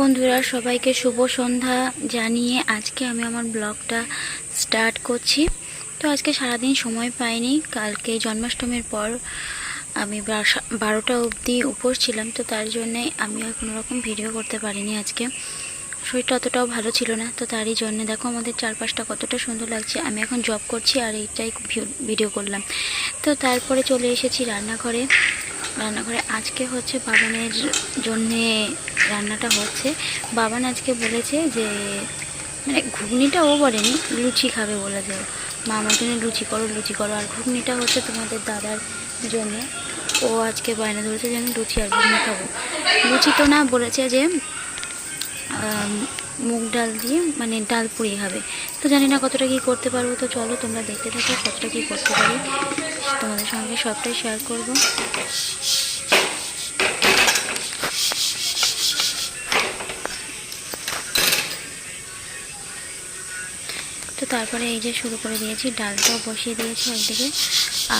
বন্ধুরা, সবাইকে শুভ সন্ধ্যা জানিয়ে আজকে আমি আমার ব্লগটা স্টার্ট করছি। তো আজকে সারাদিন সময় পাইনি, কালকে জন্মাষ্টমীর পর আমি বারোটা অবধি উপোস ছিলাম, তো তার জন্যে আমি আর কোনো রকম ভিডিও করতে পারিনি আজকে। শরীরটা অতটাও ভালো ছিল না, তো তারই জন্য দেখো আমাদের চারপাশটা কতটা সুন্দর লাগছে। আমি এখন জব করছি আর এইটাই ভিডিও করলাম। তো তারপরে চলে এসেছি রান্নাঘরে। রান্নাঘরে। আজকে হচ্ছে বাবানের জন্যে রান্নাটা হচ্ছে। বাবান আজকে বলেছে যে মানে ঘুগনিটা ও বলেনি, লুচি খাবে বলেছে। মা জন্য লুচি করো লুচি করো। আর ঘুগনিটা হচ্ছে তোমাদের দাদার জন্যে। ও আজকে বায়না ধরেছে যে, আমি লুচি আর ঘুগনি খাব। লুচি তো না বলেছে যে মুগ ডাল দিয়ে মানে ডাল পুড়িয়ে খাবে। তো জানি না কতটা কী করতে পারব। তো চলো তোমরা দেখতে থাকো কতটা কী করতে পারি। তোমাদের সঙ্গে সবটাই শেয়ার করব। তো তারপরে এই যে শুরু করে দিয়েছি, ডালটাও বসিয়ে দিয়েছি একদিকে,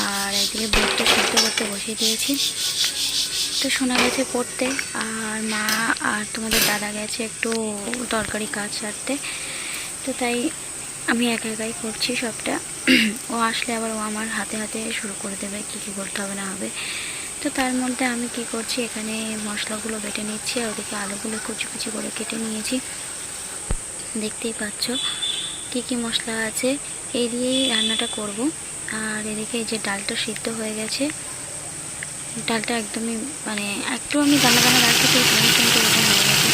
আর একদিকে বুটটা সিদ্ধ করতে বসিয়ে দিয়েছি। তো শোনা গেছে পড়তে, আর মা আর তোমাদের দাদা গেছে একটু তরকারি কাজ সারতে। তো তাই আমি একা একাই করছি সবটা। ও আসলে আবার ও আমার হাতে হাতে শুরু করে দেবে কী কী করতে হবে না হবে। তো তার মধ্যে আমি কি করছি, এখানে মশলাগুলো বেটে নিচ্ছি আর ওদিকে আলুগুলো কুচি কুচি করে কেটে নিয়েছি। দেখতেই পাচ্ছ কি কি মশলা আছে। এই দিয়েই রান্নাটা করব। আর এদিকে যে ডালটা সিদ্ধ হয়ে গেছে। ডালটা একদমই মানে একটু আমি দানা দানা রাখতে চাই কিন্তু এরকম হয়ে গেছে।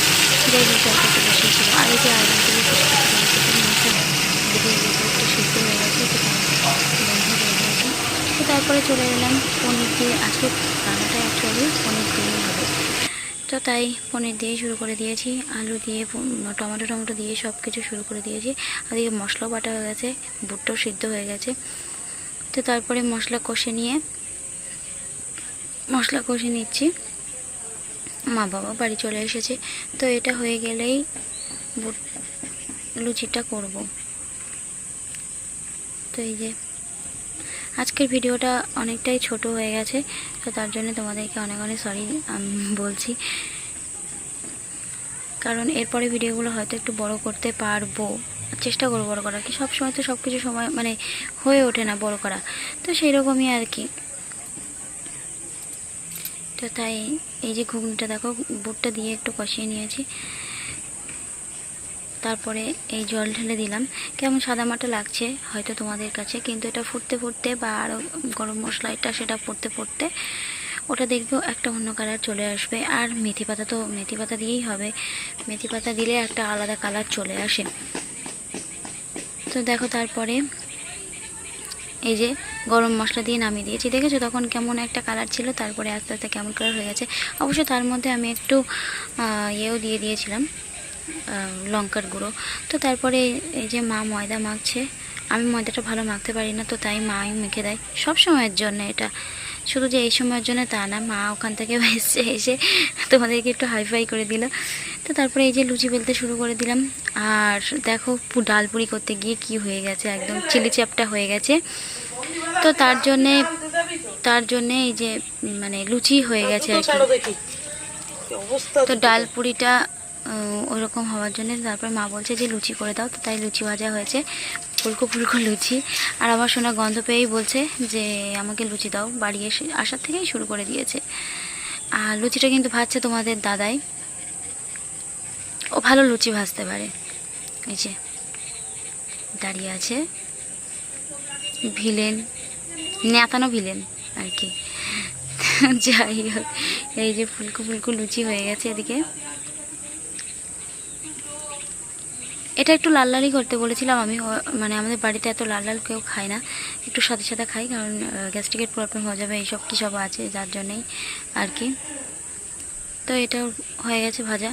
যাই হোক, ডালটা একটু বেশি ছিল আর এই যে আলুগুলো কুচি কুচি করে কেটে নিয়েছি এদিকে এই যে দুধটা সিদ্ধ হয়ে গেছে তো বন্ধ করে দিয়েছি তো তারপরে চলে এলাম পনির দিয়ে। আজকে রান্নাটা অ্যাকচুয়ালি পনির দিয়েই হবে। তো তাই পনির দিয়ে শুরু করে দিয়েছি। আলু দিয়ে, টমেটো টমেটো দিয়ে সব কিছু শুরু করে দিয়েছি। আর এদিকে মশলাও বাটা হয়ে গেছে, বুটটাও সিদ্ধ হয়ে গেছে। তো তারপরে মশলা কষে নিয়ে, মশলা কষে নিচ্ছি। মা বাবা বাড়ি চলে এসেছে। তো এটা হয়ে গেলেই বুট লুচিটা করব। তো এই যে আজকের ভিডিওটা অনেকটাই ছোট হয়ে গেছে, তো তার জন্য তোমাদেরকে অনেক অনেক সরি বলছি। কারণ এরপরে ভিডিওগুলো হয়তো একটু বড় করতে পারব, চেষ্টা করব বড় করার, কি সব সময় তো সব কিছু সময় মানে হয়ে ওঠে না বড় করা, তো সেই রকমই আর কি। তো তাই এই যে ঘুগনিটা দেখো, বুটটা দিয়ে একটু কষিয়ে নিয়েছি। তারপরে এই জল ঢেলে দিলাম। কেমন সাদা মাটা লাগছে হয়তো তোমাদের কাছে, কিন্তু এটা ফুটতে ফুটতে বা আরও গরম মশলা এটা সেটা পড়তে পড়তে ওটা দেখবেও একটা অন্য কালার চলে আসবে। আর মেথি পাতা তো মেথি পাতা দিয়েই হবে। মেথি পাতা দিলে একটা আলাদা কালার চলে আসে। তো দেখো তারপরে এই যে গরম মশলা দিয়ে নামিয়ে দিয়েছি। দেখেছ তখন কেমন একটা কালার ছিল, তারপরে আস্তে আস্তে কেমন কালার হয়ে গেছে। অবশ্য তার মধ্যে আমি একটু ইয়েও দিয়ে দিয়েছিলাম। লঙ্কার গুঁড়ো। তো তারপরে এই যে মা ময়দা মাখছে আমি ময়দাটা ভালো মাখতে পারি না তো তাই মাই মেখে দেয়। সব সময়ের জন্য এটা। শুধু যে এই সময়ের জন্য তা না মা ওখান থেকে এসে এসে তোমাদেরকে একটু হাইফাই করে দিল। তো তারপরে এই যে লুচি বেলতে শুরু করে দিলাম। আর দেখো ডাল পুরি করতে গিয়ে কি হয়ে গেছে একদম চিলি চ্যাপটা হয়ে গেছে। তো তার জন্যে তার জন্যে এই যে মানে লুচি হয়ে গেছে আর কি। তো ডাল পুরিটা ওরকম হওয়ার জন্য। তারপর মা বলছে যে, লুচি করে দাও। তো তাই লুচি ভাজা হয়েছে। ফুলকো ফুলকো লুচি। আর আমার শোনা গন্ধ পেয়েই বলছে যে, আমাকে লুচি দাও। বাড়ি এসে আসার থেকেই শুরু করে দিয়েছে। আর লুচিটা কিন্তু ভাজছে তোমাদের দাদাই। ও ভালো লুচি ভাজতে পারে। এই যে, দাঁড়িয়ে আছে। ভিলেন, নেতানো ভিলেন আর কি। যাই হোক, এই যে ফুলকো ফুলকো লুচি হয়ে গেছে এদিকে। এটা একটু লাল লালই করতে বলেছিলাম। আমি মানে আমাদের বাড়িতে এত লাল লাল কেউ খায় না। একটু সাদা সাদা খাই, কারণ গ্যাস্ট্রিকের প্রবলেম হয়ে যাবে, এইসব কী সব আছে, যার জন্যেই আর কি। তো এটা হয়ে গেছে ভাজা।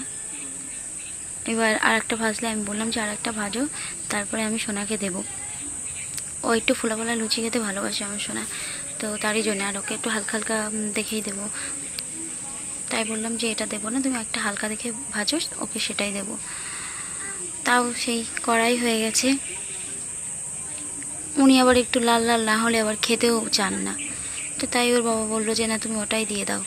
এবার আর একটা ভাজলে আমি বললাম যে আর একটা ভাজো, তারপরে আমি সোনাকে দেবো। ও একটু ফোলা ফোলা লুচি খেতে ভালোবাসে আমার সোনা, তো তারই জন্য আর ওকে একটু হালকা হালকা দেখেই দেবো। তাই বললাম যে এটা দেবো না, তুমি একটা হালকা দেখে ভাজো, ওকে সেটাই দেবো। তাও সেই কড়াই হয়ে গেছে। উনি আবার একটু লাল লাল না হলে আবার খেতেও চান না। তো তাই ওর বাবা বলল যে, না, তুমি ওটাই দিয়ে দাও।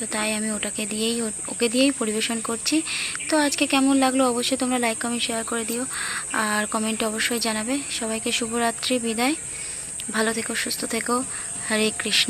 তো তাই আমি ওটাকে দিয়েই ওকে দিয়েই পরিবেশন করছি। তো আজকে কেমন লাগল অবশ্যই তোমরা লাইক কমেন্ট শেয়ার করে দিও। আর কমেন্ট অবশ্যই জানাবে। সবাইকে শুভরাত্রি, বিদায়। ভালো থেকো, সুস্থ থেকো। হরে কৃষ্ণ।